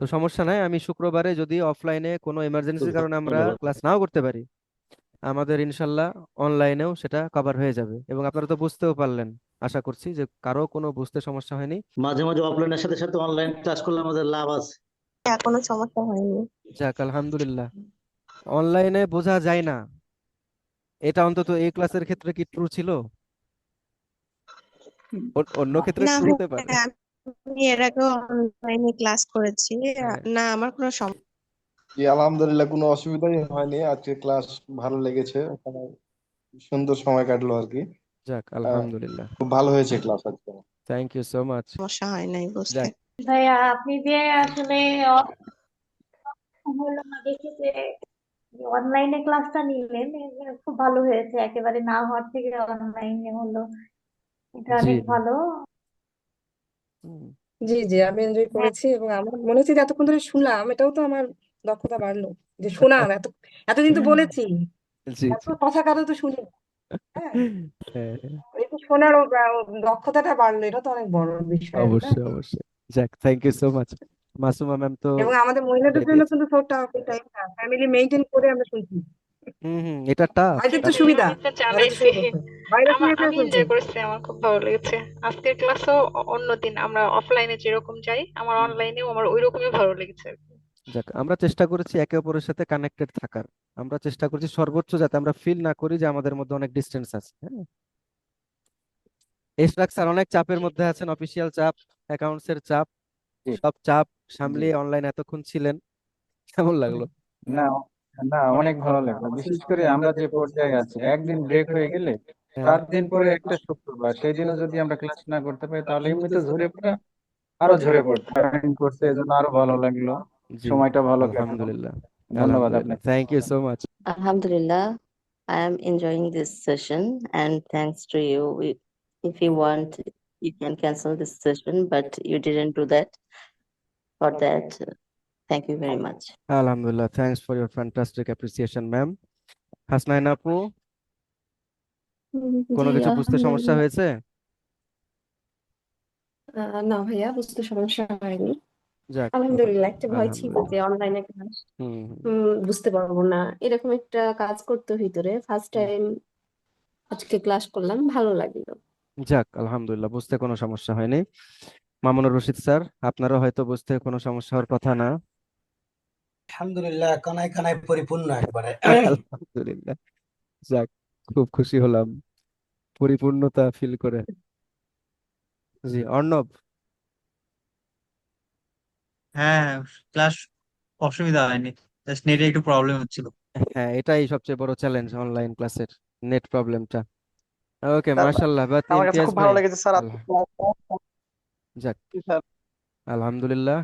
তো সমস্যা নাই আমি শুক্রবারে যদি অফলাইনে কোনো এমার্জেন্সির কারণে আমরা ধন্যবাদ। ক্লাস নাও করতে পারি আমাদের ইনশাল্লাহ অনলাইনেও সেটা কভার হয়ে যাবে এবং আপনারা তো বুঝতেও পারলেন আশা করছি যে কারও কোনো বুঝতে সমস্যা হয়নি। মাঝে মাঝে অফলাইনের সাথে সাথে অনলাইন ক্লাস করলে আমাদের লাভ আছে। কোনো সমস্যা হয়নি। যাক আলহামদুলিল্লাহ। অনলাইনে বোঝা যায় না এটা অন্তত এই ক্লাসের ক্ষেত্রে কি ট্রু ছিল? অন্য ক্ষেত্রে না ট্রু হতে পারে? হ্যাঁ, আমি এর আগেও অনলাইনে ক্লাস করেছি। হ্যাঁ। না আমার কোনো সমস্যা জি আলহামদুলিল্লাহ কোনো অসুবিধাই হয়নি। আজকে ক্লাস ভালো লেগেছে সুন্দর সময় কাটলো আর কি। যাক আলহামদুলিল্লাহ। খুব ভালো হয়েছে ক্লাস আজকে। থ্যাংক ইউ সো মাচ সমস্যা হয় নাই বুঝতে যাক। ভাইয়া আপনি যে আসলে হলো না দেখে যে অনলাইনে ক্লাসটা নিলেন খুব ভালো হয়েছে। একেবারে না হওয়ার থেকে অনলাইনে হলো। এটা জি। অনেক ভালো। জি জি আমি এনজয় করেছি এবং আমার মনে হচ্ছে যে এতক্ষণ ধরে শুনলাম এটাও তো আমার দক্ষতা বাড়লো যে শোনার এত এতদিন তো বলেছি। জি কথা কারও তো শুনি না। হ্যাঁ। হ্যাঁ, এই যে শোনারও বা- দক্ষতাটা বাড়লো এটা তো অনেক বড় বিষয় না? অবশ্যই অবশ্যই। যাক thank you so much Masuma ma'am তো এবং আমাদের মহিলাদের বলে জন্য দিয়েছে কিন্তু সব টাফ এটাই ফ্যামিলি মেনটেন করে আমরা শুনছি। হুম হুম এটা টাফ তো সুবিধা। আমি এনজয় করেছি আমার খুব ভালো লেগেছে। আজকের ক্লাসও অন্যদিন আমরা অফলাইনে যেরকম যাই আমার অনলাইনেও আমার ওইরকমই ভালো লেগেছে যাক আমরা চেষ্টা করেছি একে অপরের সাথে কানেক্টেড থাকার। আমরা চেষ্টা করছি সর্বোচ্চ যাতে আমরা ফিল না করি যে আমাদের মধ্যে অনেক ডিস্টেন্স আছে হ্যাঁ? এশরাক স্যার অনেক চাপের মধ্যে আছেন অফিসিয়াল চাপ অ্যাকাউন্টস এর চাপ সব চাপ সামলিয়ে অনলাইন এতক্ষণ ছিলেন। কেমন লাগল? না না অনেক ভালো লাগল। বিশেষ করে আমরা যে পর্যায়ে আছি একদিন ব্রেক হয়ে গেলে সাত দিন পরে একটা শুক্রবার সেই দিনও যদি আমরা ক্লাস না করতে পারি তাহলে এমনিতে ঝরে পড়া আরও ঝরে পড়তে করতে এজন্য আরও ভালো লাগল। সময়টা ভালো আলহামদুলিল্লাহ। ধন্যবাদ আপনাকে। Thank you so much I am enjoying this session and thanks to you. We- If you want, you can cancel this session, but you didn't do that. For that, uh, thank you very much. আলহামদুলিল্লাহ thanks for your fantastic appreciation ma'am Hasnain আপু হুম, কোনো কিছু বুঝতে সমস্যা হয়েছে? না ভাইয়া বুঝতে সমস্যা হয়নি। আলহামদুলিল্লাহ একটা ভয় ছিল যে অনলাইনে ক্লাস বুঝতে পারব না। এরকম একটা কাজ করতে ভিতরে। ফার্স্ট। টাইম আজকে ক্লাস করলাম ভালো লাগল। যাক আলহামদুলিল্লাহ বুঝতে কোনো সমস্যা হয়নি। মামুনুর রশিদ স্যার আপনারও হয়তো বুঝতে কোনো সমস্যা হওয়ার কথা না। আলহামদুলিল্লাহ কানায় কানায় পরিপূর্ণ একবারে। আলহামদুলিল্লাহ। যাক খুব খুশি হলাম। পরিপূর্ণতা ফিল করে। জি অর্ণব। হ্যাঁ ক্লাস অসুবিধা হয়নি। জাস্ট নেটে একটু প্রবলেম হচ্ছিল। হ্যাঁ এটাই সবচেয়ে বড় চ্যালেঞ্জ অনলাইন ক্লাসের নেট প্রবলেমটা ওকে মাশাআল্লাহ বাত আমার কাছে ইমতিয়াজ খুব ভালো ভাই। লেগেছে স্যার। আল্লাহ। যাক স্যার আলহামদুলিল্লাহ।